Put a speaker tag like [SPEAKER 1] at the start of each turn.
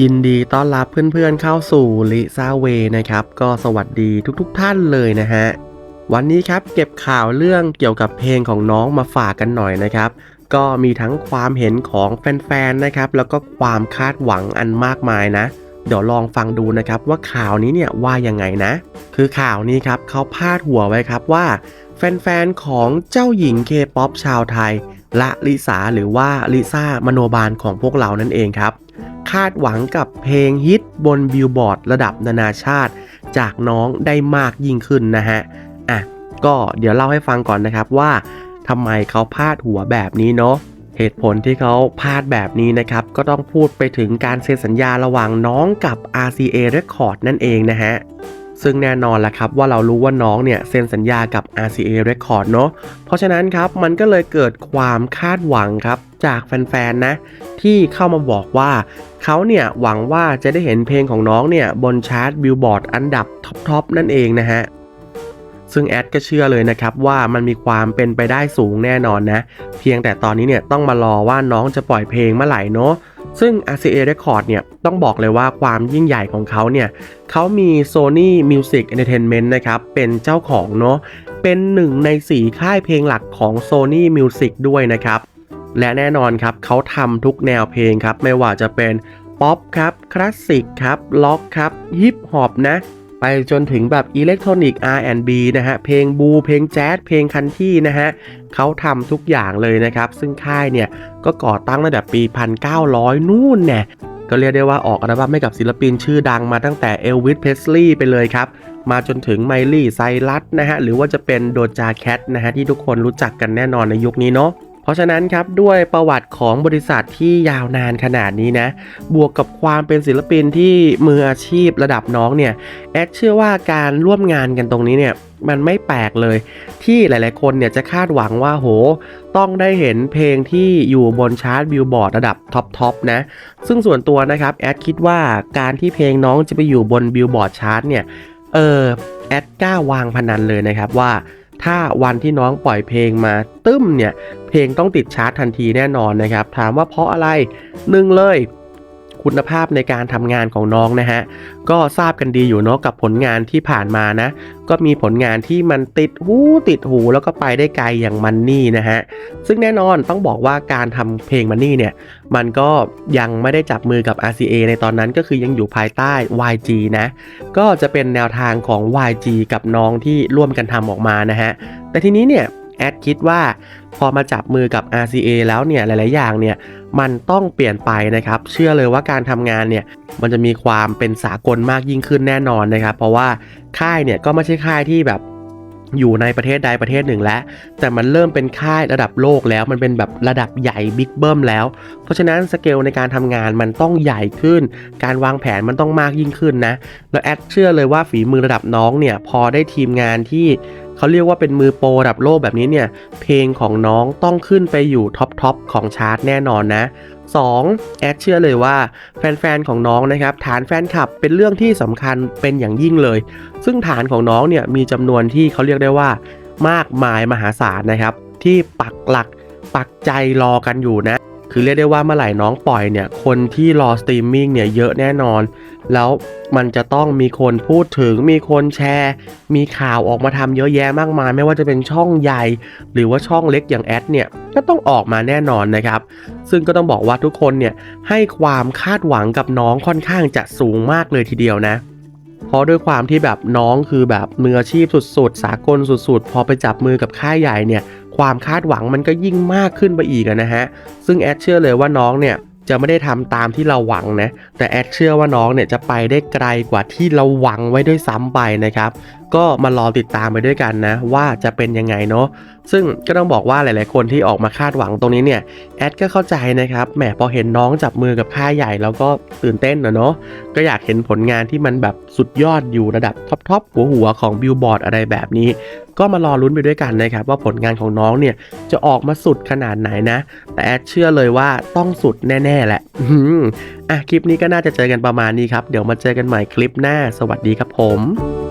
[SPEAKER 1] ยินดีต้อนรับเพื่อนๆเข้าสู่ลิซาเวนะครับ ก็สวัสดีทุกๆทท่านเลยนะฮะ วันนี้ครับเก็บข่าวเรื่องเกี่ยวกับเพลงของน้องมาฝากกันหน่อยนะครับ ก็มีทั้งความเห็นของแฟนๆนะครับ แล้วก็ความคาดหวังอันมากมายนะ เดี๋ยวลองฟังดูนะครับว่าข่าวนี้เนี่ยว่ายังไงนะ คือข่าวนี้ครับเขาพาดหัวไว้ครับว่า แฟนๆของเจ้าหญิงเคป๊อปชาวไทย ละลิสาหรือว่าลิซ่ามโนบาลของพวกเรานั่นเองครับ คาดหวังกับเพลงฮิตบนบิลบอร์ดระดับนานาชาติ จากน้องได้มากยิ่งขึ้นนะฮะอะก็เดี๋ยวเล่าให้ฟังก่อนนะครับว่าทำไมเขาพาดหัวแบบนี้เนาะเหตุผลที่เขาพาดแบบนี้นะครับ ก็ต้องพูดไปถึงการเซ็นสัญญาระหว่างน้องกับ RCA Record นั่นเองนะฮะ ซึ่งแน่นอนละครับว่าเรารู้ว่าน้องเนี่ยเซ็นสัญญากับ RCA Record เนาะเพราะฉะนั้นครับมันก็เลยเกิดความคาดหวังครับจากแฟนๆนะที่เข้ามาบอกว่าเขาเนี่ยหวังว่าจะได้เห็นเพลงของน้องเนี่ยบนชาร์ตบิลบอร์ดอันดับท็อปๆนั่นเองนะฮะซึ่งแอดก็เชื่อเลยนะครับว่ามันมีความเป็นไปได้สูงแน่นอนนะ เพียงแต่ตอนนี้เนี่ยต้องมารอว่าน้องจะปล่อยเพลงเมื่อไหร่เนาะ ซึ่ง RCA Record เนี่ยต้องบอกเลยว่าความยิ่งใหญ่ของเขาเนี่ยเขามี Sony Music Entertainment นะครับ เป็นเจ้าของเนาะเป็นหนึ่งในสี่ค่ายเพลงหลักของ Sony Music ด้วยนะครับ และแน่นอนครับเขาทำทุกแนวเพลงครับ ไม่ว่าจะเป็นป๊อปครับ คลาสสิกครับ ล็อกครับฮิปฮอปนะ ไปจนถึงแบบอิเล็กทรอนิกส์ R&B นะฮะ เพลงบู เพลงแจ๊ส เพลงคันที่นะฮะเขาทำทุกอย่างเลยนะครับ ซึ่งค่ายเนี่ยก็ก่อตั้งตั้งแต่ปี 1900 นู่นเนี่ยก็เรียกได้ว่าออกอัลบั้มให้กับศิลปินชื่อดังมาตั้งแต่เอลวิสเพสลีย์ไปเลยครับ มาจนถึงไมลี่ไซรัสนะฮะ หรือว่าจะเป็นโดจาแคทนะฮะ ที่ทุกคนรู้จักกันแน่นอนในยุคนี้เนาะ เพราะฉะนั้นครับด้วยประวัติของบริษัทที่ยาวนานขนาดนี้นะ บวกกับความเป็นศิลปินที่มืออาชีพระดับน้องเนี่ยแอดเชื่อว่าการร่วมงานกันตรงนี้เนี่ยมันไม่แปลกเลย ที่หลาย ๆ คนเนี่ยจะคาดหวังว่าโห ต้องได้เห็นเพลงที่อยู่บนชาร์ตบิลบอร์ดระดับท็อป ๆ นะ ซึ่งส่วนตัวนะครับ แอดคิดว่าการที่เพลงน้องจะไปอยู่บนบิลบอร์ดชาร์ตเนี่ย เออแอดกล้าวางพนันเลยนะครับว่า ถ้าวันที่น้องปล่อยเพลงมาตึ้มเนี่ย เพลงต้องติดชาร์ตทันทีแน่นอนนะครับ ถามว่าเพราะอะไรหนึ่งเลย คุณภาพในการทำงานของน้องนะฮะก็ทราบกันดีอยู่เนาะกับผลงานที่ผ่านมานะ ก็มีผลงานที่มันติดหูติดหูแล้วก็ไปได้ไกลอย่างมันนี่นะฮะซึ่งแน่นอนต้องบอกว่าการทำเพลงมันนี่เนี่ยมันก็ยังไม่ได้จับมือกับ RCA ในตอนนั้นก็คือยังอยู่ภายใต้ YG นะก็จะเป็นแนวทางของ YG กับน้องที่ร่วมกันทำออกมานะฮะแต่ทีนี้เนี่ย แอดคิดว่าพอมาจับมือกับ RCA แล้วเนี่ยหลาย ๆ อย่างเนี่ยมันต้องเปลี่ยนไปนะครับ เชื่อเลยว่าการทำงานเนี่ยมันจะมีความเป็นสากลมากยิ่งขึ้นแน่นอนนะครับ เพราะว่าค่ายเนี่ยก็ไม่ใช่ค่ายที่แบบอยู่ในประเทศใดประเทศหนึ่งแล้ว แต่มันเริ่มเป็นค่ายระดับโลกแล้ว มันเป็นแบบระดับใหญ่บิ๊กเบิ้มแล้ว เพราะฉะนั้นสเกลในการทำงานมันต้องใหญ่ขึ้น การวางแผนมันต้องมากยิ่งขึ้นนะ แล้วแอดเชื่อเลยว่าฝีมือระดับน้องเนี่ย พอได้ทีมงานที่ เขาเรียกว่าเป็นมือโปรระดับโลกแบบนี้เนี่ย เพลงของน้องต้องขึ้นไปอยู่ท็อปทอปของชาร์ตแน่นอนนะ 2. แอดเชื่อเลยว่าแฟนๆของน้องนะครับฐานแฟนคลับเป็นเรื่องที่สำคัญเป็นอย่างยิ่งเลย ซึ่งฐานของน้องเนี่ยมีจำนวนที่เขาเรียกได้ว่า มากมายมหาศาลนะครับ ที่ปักหลักปักใจรอกันอยู่นะ คือเรียกได้ว่าเมื่อไหร่น้องปล่อยเนี่ยคนที่รอสตรีมมิ่งเนี่ยเยอะแน่นอน แล้วมันจะต้องมีคนพูดถึง มีคนแชร์ มีข่าวออกมาทำเยอะแยะมากมาย ไม่ว่าจะเป็นช่องใหญ่ หรือว่าช่องเล็กอย่างแอดเนี่ยก็ต้องออกมาแน่นอนนะครับ ซึ่งก็ต้องบอกว่าทุกคนเนี่ยให้ความคาดหวังกับน้องค่อนข้างจะสูงมากเลยทีเดียวนะเพราะด้วยความที่แบบน้องคือแบบมืออาชีพสุดๆ สากลสุดๆ พอไปจับมือกับค่ายใหญ่เนี่ย ความคาดหวังมันก็ยิ่งมากขึ้นไปอีกนะฮะ ซึ่งแอดเชื่อเลยว่าน้องเนี่ย จะไม่ได้ทำตามที่เราหวังนะ แต่แอดเชื่อว่าน้องเนี่ยจะไปได้ไกลกว่าที่เราหวังไว้ด้วยซ้ำไปนะครับ ก็มารอติดตามไปด้วยกันนะ ว่าจะเป็นยังไงเนาะซึ่งก็ต้องบอกว่าหลาย ๆ คนที่ออกมาคาดหวังตรงนี้เนี่ยแอดก็เข้าใจนะครับแหมพอเห็นน้องจับมือกับค่ายใหญ่แล้วก็ตื่นเต้นนะเนาะก็อยากเห็นผลงานที่มันแบบสุดยอดอยู่ระดับท็อปๆหัวหัวๆของบิลบอร์ดอะไรแบบนี้ ก็มารอลุ้นไปด้วยกันนะครับ ว่าผลงานของน้องเนี่ยจะออกมาสุดขนาดไหนนะ แต่แอดเชื่อเลยว่าต้องสุดแน่ ๆ แหละอะคลิปนี้ก็น่าจะเจอกันประมาณนี้ครับเดี๋ยวมาเจอกันใหม่คลิปหน้า สวัสดีครับผม